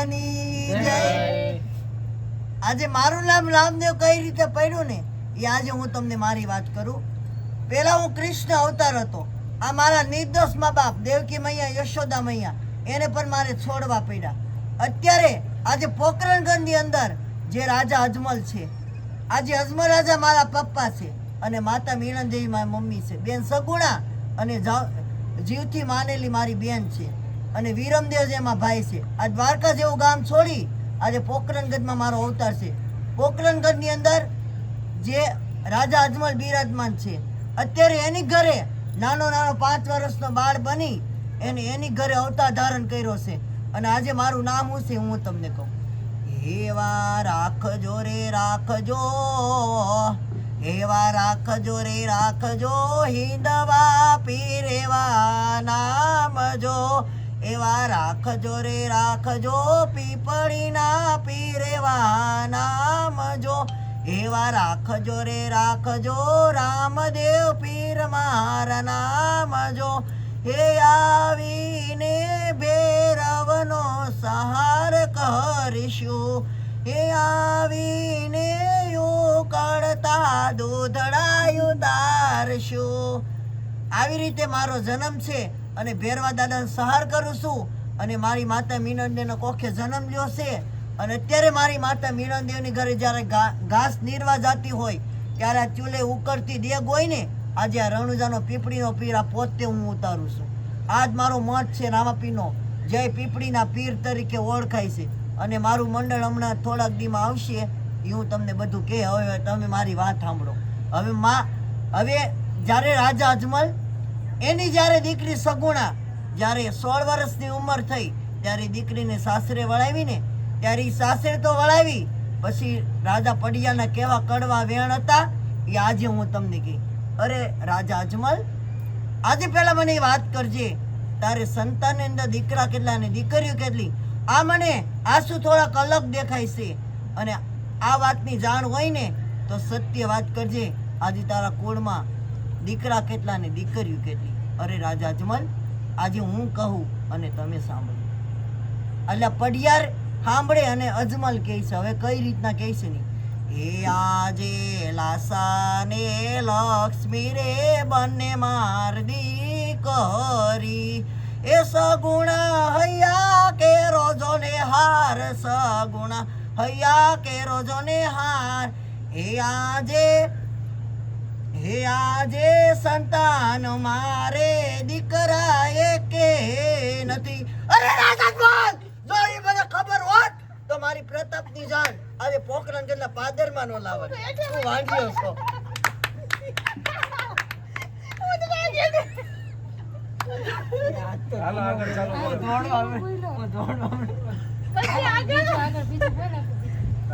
માતાની જય. આજે મારું નામ રામદેવ કઈ રીતે પડ્યું ને એ આજે હું તમને મારી વાત કરું. પહેલા હું કૃષ્ણ અવતાર હતો. આ મારા નિર્દોષ મા બાપ દેવકી મૈયા યશોદા મૈયા એને પણ મારે છોડવા પડ્યા. અત્યારે આજે પોકરણગઢની અંદર જે રાજા અજમલ છે આજે અજમલ રાજા મારા પપ્પા છે અને માતા મીણનદેવી મારી મમ્મી છે. બેન સગુણા અને જીવથી માનેલી મારી બેન છે. અને વિરમદેવ જેમાં ભાઈ છે આ દ્વારકા જેવું ગામ છોડી આજે પોકરણગઢમાં મારો અવતાર છે. પોકરણગઢની અંદર જે રાજા અજમલ બિરાજમાન છે, અત્યારે એની ઘરે નાનો નાનો પાંચ વર્ષનો બાળ બની એને એની ઘરે અવતાર ધારણ કર્યો છે. અને આજે મારું નામ હું છે, હું તમને કહું. એવા રાખજો રે, રાખજો. એવા રાખજો રે, રાખજો. હિંદવા પીરેવા નામ જો એવા રાખજો રે, રાખજો પીપળીના પીરેવા નામ જો એવા રાખજો રે, રાખજો રામદેવ પીર મારા નામ જો હે આવીને ભેરવનો સહાર કરીશું. હે આવીને ઉકળતા દૂધડાયું દારશું. આવી રીતે મારો જન્મ છે. અને ભેરવા દાદાનો સહાર કરું છું. અને મારી માતા મીનંદેનો કોખે જન્મ લ્યો છે. અને અત્યારે મારી માતા મીનંદેવની ઘરે જ્યારે ઘાસ નીરવા જાતી હોય, ત્યારે આ ચૂલે ઉકળતી દેગ હોય ને, આજે આ રણુજાનો પીપળીનો પીર આ પોતે હું ઉતારું છું. આજ મારો મઠ છે રામાપીનો. જય પીપળીના પીર તરીકે ઓળખાય છે. અને મારું મંડળ હમણાં થોડાક દીમાં આવશે. એ હું તમને બધું કહે, હવે તમે મારી વાત સાંભળો. હવે માં, હવે જ્યારે રાજા અજમલ એની જ્યારે દીકરી સગુણા, જ્યારે સોળ વર્ષની ઉંમર થઈ, ત્યારે દીકરીને સાસરે વળાવીને, ત્યારે એ સાસરે તો વળાવી, પછી રાજા પડિયાના કેવા કડવા વેણ હતા, એ આજે હું તમને કહી. અરે રાજા અજમલ, આજે પહેલાં મને એ વાત કરજે. તારે સંતાનની અંદર દીકરા કેટલા ને દીકરીઓ કેટલી? આ મને આંસુ થોડાક અલગ દેખાય છે. અને આ વાતની જાણ હોય ને, તો સત્ય વાત કરજે. આજે તારા કુળમાં દીકરા કેટલા ને દીકરીઓ કેટલી? અરે રાજા અજમલ, આજે હું કહું અને તમે સાંભળો. એટલે પડિયાર સાંભળે અને અજમલ કહે છે, હવે કઈ રીતના કહે છે નહીં હે આજે લાસા ને લક્ષ્મી રે બંને માર દીકરી એ સગુણા હૈયા કે રોજો ને હાર, સગુણા હૈયા કે રોજો ને હાર. હે આજે હે આજે સંતાન મારે દીકરા એકે નથી? અરે રાજા જો એ મને ખબર હોત તો મારી પ્રતાપની જાન આજે પોખરણ જેટલા પાદરમાં નો લાવત. તું વાંઢ્યો છો. હાલો આગળ ચાલો. પછી આગળ?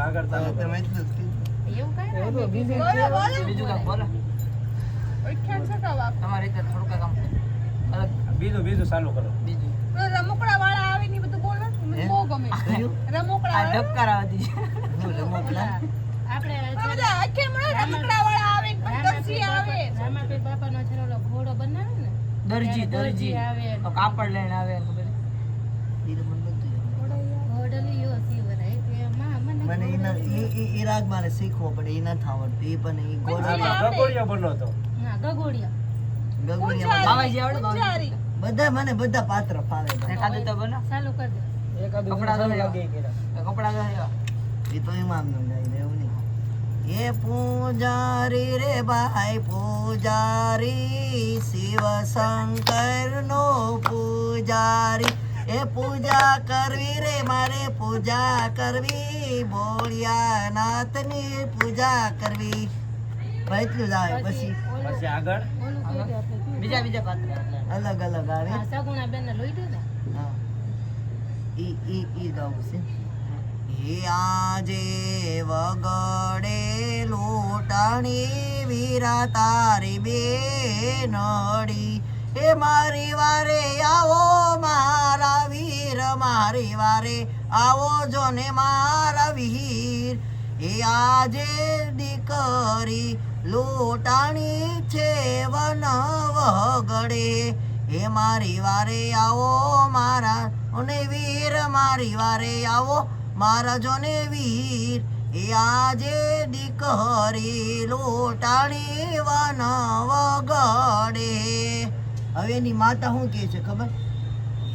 આગળ ચાલો. તમે એટલું જ કીધું. બોલો બોલો. બીજું બોલો. બાપ તમારી રીતે થોડુંક કામ બીજું બીજું ચાલુ કરો. બીજું. રમકડા વાળા આવે ને બધું બોલો બહુ ગમે રમકડા આ વાળા ધબકારા હતી હું. રમકડા. આ બધા આખે મળે રમકડા વાળા આવે પછી આવે. રામાપીર બાપાનો છે ઓલો ઘોડો બનાવે ને દરજી દરજી આવે કાપડ લઈને આવે ખબર મને ઈ રાગ મારે શીખવો પડે એ નથી આવડતું એ પણ એ ગોળા આમાં બનો તો. ગગોડિયા. ગગુડિયા. બધા મને બધા પાત્ર ફાવે ને તો બનો. ચાલુ કર દે. કપડા તો કપડા તો એવા. તો એમ નું ગાય એવું નહીં. એ પૂજારી રે ભાઈ પૂજારી શિવ શંકર નો પૂજારી. એ પૂજા કરવી રે મારે પૂજા કરવી. બોળિયા નાથની પૂજા કરવી. એટલું જ આવે પછી પછી આગળ? દે? બીજા બીજા પાત્ર અલગ અલગ આવે. સગુણા બેન લોહી દે હા. ઈ ઈ ઈ ગાવું છે. હે આજે વગડે લોટાણી વીરા તારી બેનડી હે મારી વારે આવો મારા વીર મારી વારે આવો જો ને મારા વીર. એ આજે દીકરી લૂંટાણી છે વન વગડે હે મારી વારે આવો, મારા અને વીર, મારી વારે આવો, મહારાજોને વીર. એ આજે દીકરી લોટાણી વન વગડે હવે એની માતા શું કહે છે ખબર?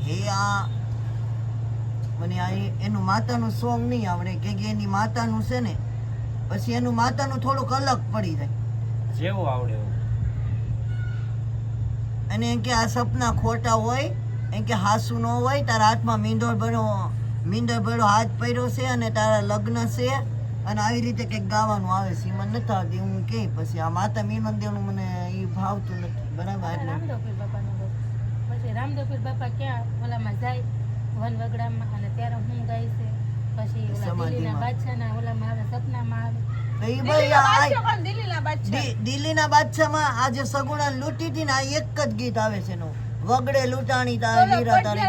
હે આ, મને આ એનું માતાનું સોંગ નહીં આવડે. કે એની માતાનું છે ને, પછી એનું માતાનું થોડુંક અલગ પડી જાય. જેવું આવડે એવું. અને એમ કે આ સપના ખોટા હોય એમ કે હાસુ ન હોય તારા હાથમાં મીંડોળ ભરો મીંડોળ ભરો હાથ પહેર્યો છે અને તારા લગ્ન છે અને આવી રીતે કંઈક ગાવાનું આવે છે મને નથી આવતી હું કે પછી આ માતા મીનંદેવનું મને એ ભાવતું નથી બરાબર? એટલે રામદેવ પીર પછી રામદેવ બાપા ક્યાં? ઓલામાં જાય વન વગડામાં અને ત્યારે હું ગાય છે. પછી ઓલા બાદશાહના ઓલામાં આવે સપનામાં આવે. દિલ્હીના બાદશાહમાં આજે સગુણા લૂંટી હતી ને આ એક જ ગીત આવે છે એનું. વગડે લૂંટાણી તારી વીરા તારી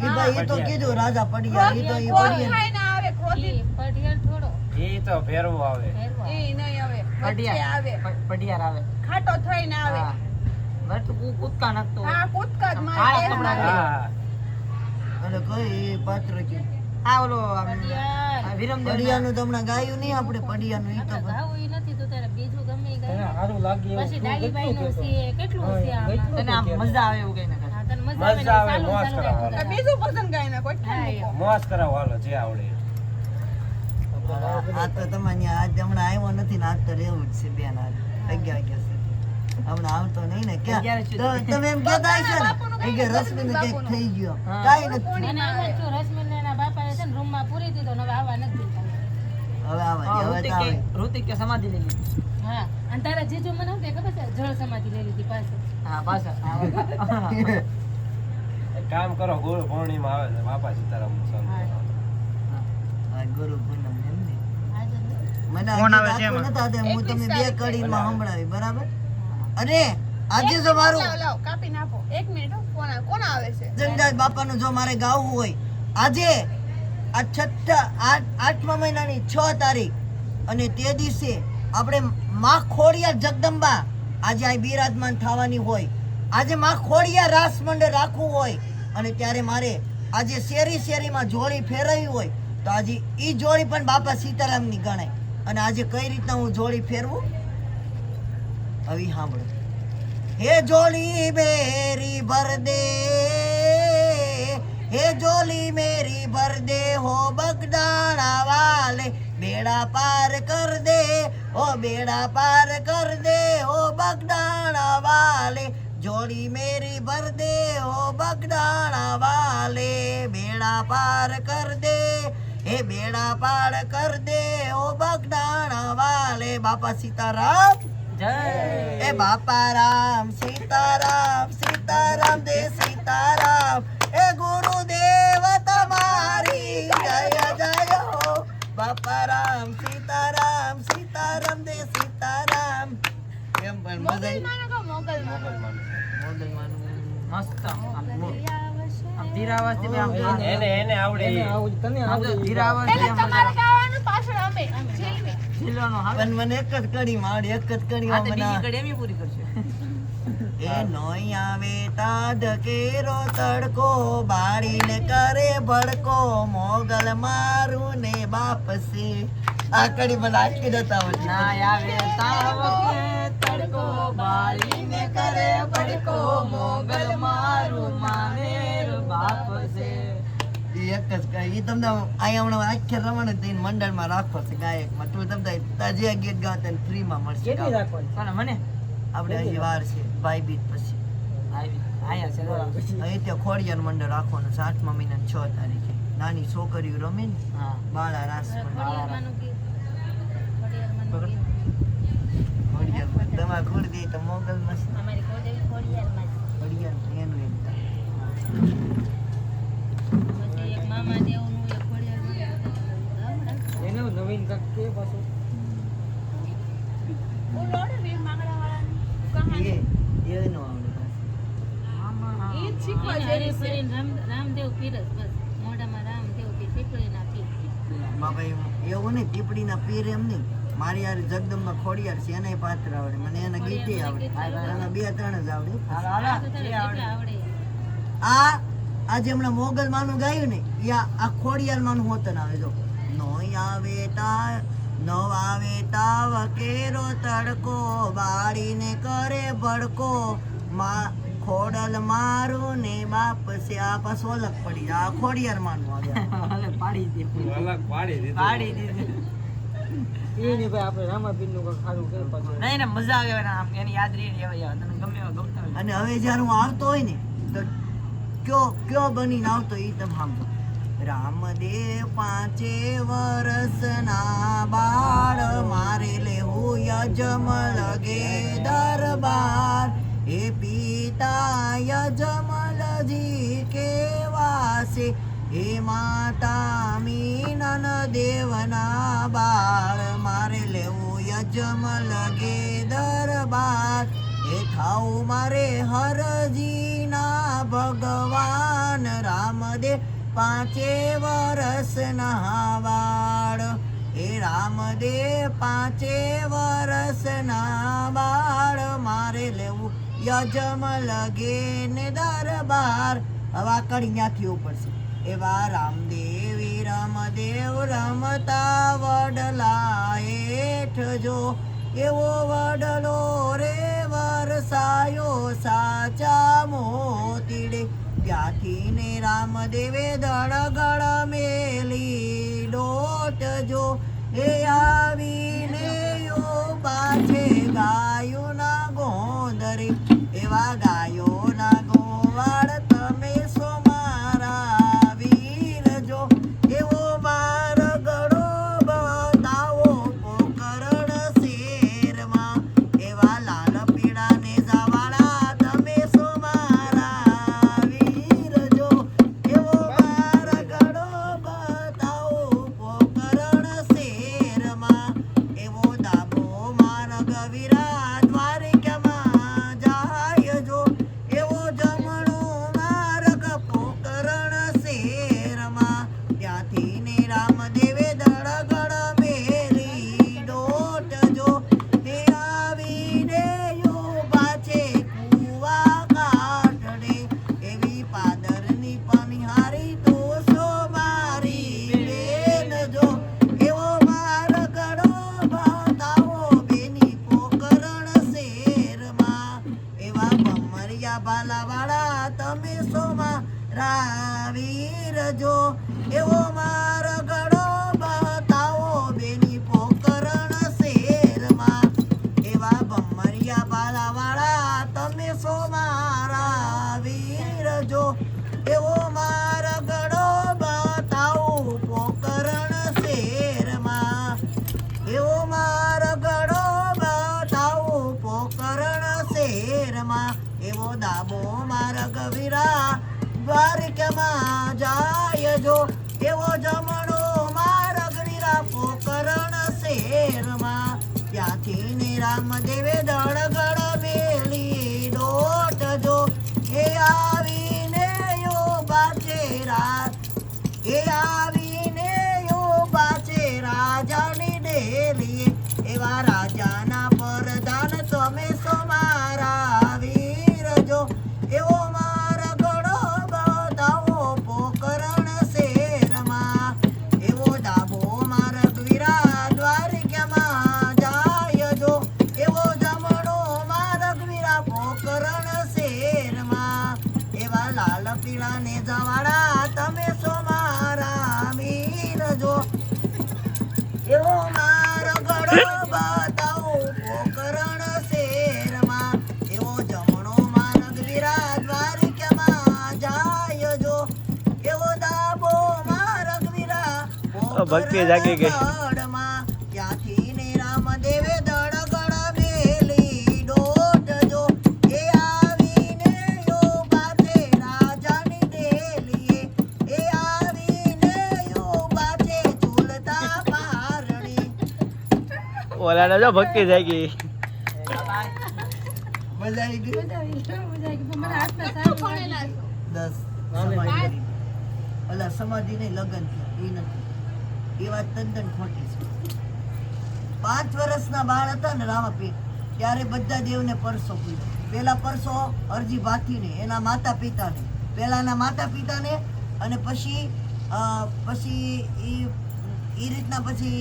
ઈ ભાઈ એ તો કીધું રાજા પડિયા એ તો એ પડિયા આવે, ક્રોધિત. ઈ થોડો. એ તો ફેરવો આવે. ઈ નહીં આવે, વચ્ચે આવે. પડિયાર આવે. ખાટો થઈને આવે. હા. તું કૂદકા નાખતો હા, કૂદકા જ મારે, અને કઈ પાત્ર કે આ ઓલો પડિયાનું તો હમણાં ગાયું નહીં આપણે પડિયાનું ઈ તો આપણે નથી તો તારે બીજું ગમે ઈ સારું લાગે પછી ડાળીબાઈનું છે કેટલું છે આમાં? તને આમ મજા આવે એવું કઈ ના તને મજા આવે ને મજા આવે, ચાલુ મોજ ચાલુ કરાવવા. રાખી તો દે. બીજું પસંદ ગાય નાખો, હા, ઠંડી. કરાવો હાલો જે આવડે. આ તો તમારે આજ હમણાં આવ્યો નથી ને આજ તો રહેવું જ છે બેન આજ અગિયાર સુધી. હમણાં આવતો નહીં ને ક્યાં? અગિયાર તમે એમ કહેતા હશો ને કે કઈ રશ્મિને કંઈક થઈ ગયો. કાઈ નથી. હવે આવા હવે તો આવે. ઋતિકે- ઋતિકે સમાધિ લઈ લીધી. હા અને તારા જીજુ મને શું કહે ખબર છે જળ સમાધિ લઈ લીધી પાસે હા પાછળ કામ કરો ગુરુ પૂર્ણિમા આવે છે બાપા સીતારામ હા. ગુરુ પૂનમ એમ ને? આજે મને ફોન આવે છે હું તમને બે એકવીસ કડીમાં સંભળાવી બરાબર? અને આજે જો મારું કાપી નાખો. આપો. એક મિનિટ ફોન આવે. કોણ આવે છે? જગદાસ બાપાનું જો મારે ગાવું હોય. આજે આ છઠ્ઠા, આઠ, આઠમા મહિનાની છ તારીખ. અને તે દિવસે આપણે મા ખોડિયા જગદંબા આજે આ બિરાજમાન થવાની હોય. આજે મા ખોડિયા રાસ મંડળ રાખવું હોય. અને ત્યારે મારે આજે શેરી શેરીમાં જોડી ફેરવી હોય. તો આજે એ જોડી પણ બાપા સીતારામની ગણાય. અને આજે કઈ રીતના હું જોડી ફેરવું? હવે સાંભળો. હે જોડી બેરી ભર દે. હે જોલી મેરી ભર દે હો બગદાણા વાલે બેડા પાર કર દે હો બેડા પાર કર દે હો બગદાણા વાલે જોડી મેરી ભર દે હો બગદાણા વાલે બેડા પાર કર દે હે બેડા પાર કર દે હો બગદાણા વાલે બાપા સીતારામ જય એ બાપા રામ સીતારામ સીતારામ દે સીતારામ એ ગુરુદેવ તમારી જય જય હો બાપા રામ સીતારામ સીતારામ દે સીતારામ. એમ પણ મોગલ મસ્ત આમ. આમ એને એને આવડે. તમારે ગાવાનું પાછળ અમે. ઝીલવાનો પણ મને એક જ કડી માડી એક જ આ બીજી કડી એમ પૂરી કરશે. એ નોઈ આવે કેરો તડકો બાળીને કરે ભડકો મોગલ મારું ને બાપસે. આકડી કડી મને આટલી નતા આવડતી. ના આવે તાવકે તડકો બાળીને કરે ભડકો મોગલ મારું માનેર એક જ તમને અહીંયા હમણાં આખે રમણ થઈને મંડળમાં રાખો છે ગાયકમાં. તું તમને તાજે ગીત ગાવ તને ફ્રીમાં મળશે. મને. આપણે હજી વાર છે ભાઈ બીજ પછી. આવી આયા છે જો. અહીં ત્યાં ખોડિયાર મંડળ રાખવાનું સાતમા મહિનાની છ તારીખે. નાની છોકરીઓ રમે ને બાળા રાસ. તમારે ખોડી તો મોગલ મસ્ત. અમારી કુળદેવી ખોડિયારમાં જ. ખોડિયાર એનું એમ પછી એક મામા દેવનું, એક નવીન કાક કે પાછું ઓલો ને વીર માંગડાવાળાની એ કહાની. એનું આવડે પાછું. ઈ જ શીખવા એને જેવી હરી છે. ફરીને રામ- રામદેવ પીર બસ. મોઢામાં રામદેવ પીર, પીપળીના પીર. બાપા એવું નહીં પીપળીના પીર એમ નહીં. મારી યાર જગદંબા ખોડિયાર છે એને પાત્ર આવડે. મને એના ગીતે આવડે. એના બે ત્રણ જ આવડે. આ આજે હમણાં મોગલ માનું ગાયું ને એ આ ખોડિયાર માનું હોતન આવે જો. નો આવે તા નો આવે તાવ કેરો તડકો બાળીને કરે ભડકો. મા ખોડલ મારો ને બાપ છે. આ અલગ પડી જાય. આ ખોડિયાર માનું આવ્યા હાલે પાડી દીધું. ઓલક પાડી દીધું. પાડી દીધું. એ નહીં ભાઈ આપણે રામાપીરનું ખારું કે પછી. નહીં ને મજા આવે ને આમ એની યાદ રહી ને એવા તને ગમે એવા ગમતા અને હવે જ્યારે હું આવતો હોય ને તો કયો કયો બનીને આવતો એ તમે સાંભળો. રામદેવ પાંચે વરસના બાળ મારે લેવું યજમ લગે દરબાર. એ પિતા યજમલજી કેવાસે હે માતા મીનન દેવના બાળ, મારે લેવું યજમલ ગે દરબાર, એ થાઉ મારે હરજીના ભગવાન રામદેવ પાંચે વરસ બાળ એ રામદેવ પાંચે વર્ષના બાળ, મારે લેવું યજમ લગે ને દરબાર આ કડી પડશે. એવા રામદેવી રામદેવ રમતા વડલા હેઠ જો એવો વડલો રે વરસાયો સાચા મોતીડે. ત્યાંથી ને રામદેવે દળગળ મેલી ડોટ જો એ આવીને યો પાછે ગાયોના રામદેવે દળગળ પીળા ને જવાળા તમે સો મારા વીર જો. એવો મારો ગળો બતાવો પોકરણ શેરમાં. એવો જમણો માનગ વિરા દ્વારિકામાં જાય જો? એવો દાબો મારગ વિરા ભક્તિ જાગી ગઈ. ઓલાને જો ભક્તિ મજા આવી ગઈ? મજા આવી મજા. દસ સમાધિ ઓલા સમાધિ નહીં લગ્ન થયા એ નથી. એ વાત તદ્દન ખોટી છે. પાંચ વર્ષના બાળ હતા ને રામાપીર ત્યારે બધા દેવને પરસો પૂર્યો પેલા પરસો અરજી ભાથીને એના માતા પિતાને પેલાના માતા પિતાને અને પછી પછી એ ઈ રીતના પછી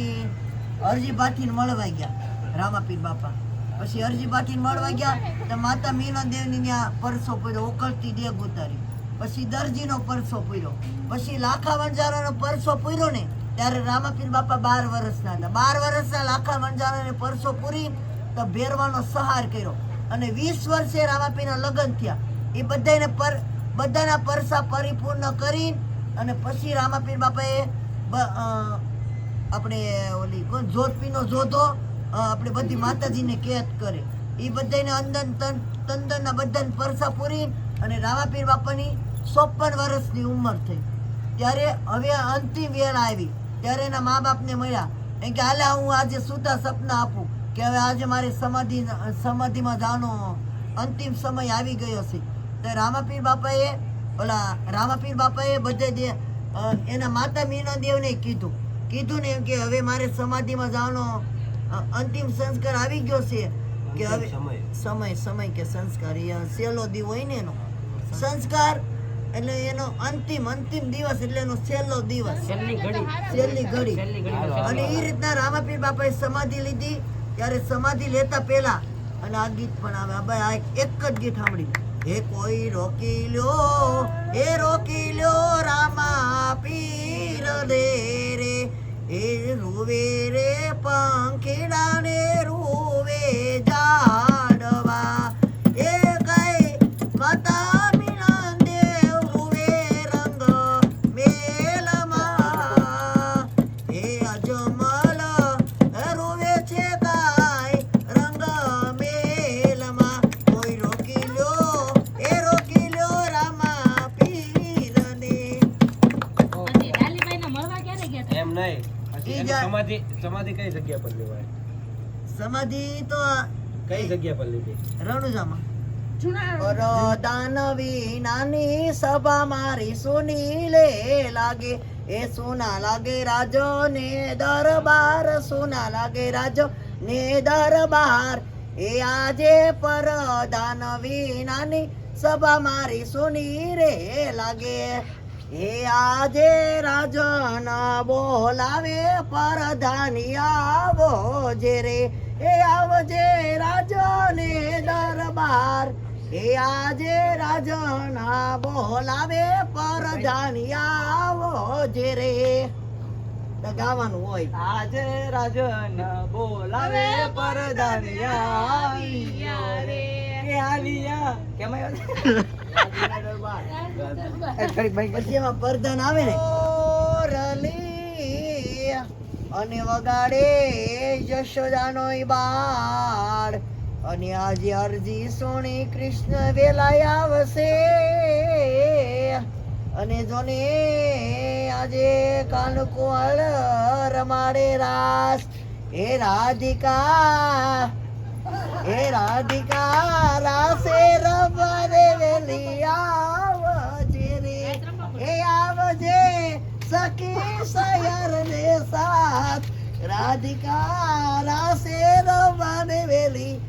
અરજી ભાથીને મળવા ગયા, રામાપીર બાપા. પછી અરજી ભાથીને મળવા ગયા, તો માતા મીના દેવની ત્યાં પરસો પૂર્યો ઓકળતી દેગ ઉતારી પછી દરજીનો પરસો પૂર્યો પછી લાખા વણજારાનો પરસો પૂર્યો ને, ત્યારે રામાપીર બાપા બાર વર્ષના હતા. બાર વર્ષના લાખા વણજારાને પરસો પૂરી, તો ભેરવાનો સહાર કર્યો. અને વીસ વર્ષે રામાપીના લગ્ન થયા. એ બધાને પર, બધાના પરસા પરિપૂર્ણ કરી અને પછી રામાપીર બાપાએ આપણે, ઓલી કોણ જોતપીનો જોધો આપણે બધી માતાજીને કેદ કરે. એ બધાને અંદન તન, તંદનના બધાને પરસા પૂરી અને રામાપીર બાપાની ચોપન વર્ષની ઉંમર થઈ. ત્યારે હવે અંતિમ વેળ આવી. ત્યારે એના મા બાપને મળ્યા. એમ કે, હાલે, હું આજે સુતા સપના આપું કે હવે આજે મારે સમાધિ, સમાધિમાં જવાનો અંતિમ સમય આવી ગયો છે. તો રામાપીર બાપાએ, ઓલા રામાપીર બાપાએ બધે એના માતા મીના દેવને કીધું. કીધું ને એમ કે હવે મારે સમાધિમાં જવાનો અંતિમ સંસ્કાર આવી ગયો છે. કે હવે સમય. સમય કે સંસ્કાર એ સહેલો દી હોય ને એનો. સંસ્કાર એટલે એનો અંતિમ અંતિમ દિવસ એટલે એનો છેલ્લો દિવસ. છેલ્લી ઘડી. અને એ રીતના રામાપીર બાપાએ સમાધિ લીધી. ત્યારે સમાધિ લેતા પહેલા અને આ ગીત પણ આવે. આ ભાઈ આ એક જ ગીત સાંભળી હે કોઈ રોકી લ્યો હે રોકી લ્યો રામા પીર દે રે એ રૂવે રે પંખીડા ને રૂવે જાડવા સમાધિ સમાધિ કઈ જગ્યા પર લેવાય? સમાધિ તો કઈ જગ્યા પર લીધી રણુજામાં. દાનવી નાની સભા મારી સુની લે લાગે. એ સુના લાગે રાજો ને દરબાર સુના લાગે રાજો ને દરબાર. એ આજે પર દાનવી નાની સભા મારી સુની રે લાગે. એ આજે રાજન બોલાવે પરધાની આવો જે રે એ આવજે રાજને દરબાર. એ આજે રાજના બોલાવે પરધાની આવો જે રે ગાવાનું હોય. આજે રાજન બોલાવે પરધાનિયા રે આલિયા કેમ પછી આવે ને. અને વગાડે યશોદાનો બાળ. અને આજે અરજી સોની કૃષ્ણ વેલા આવશે. અને જોને આજે કાનકોળ રમાડે રાસ. એ રાધિકા, હે રાધિકા, રાસે રબરે આવજે રે. આવજે સખી સયર ને સાથ. રાધિકા રાસે રવાને વેલી.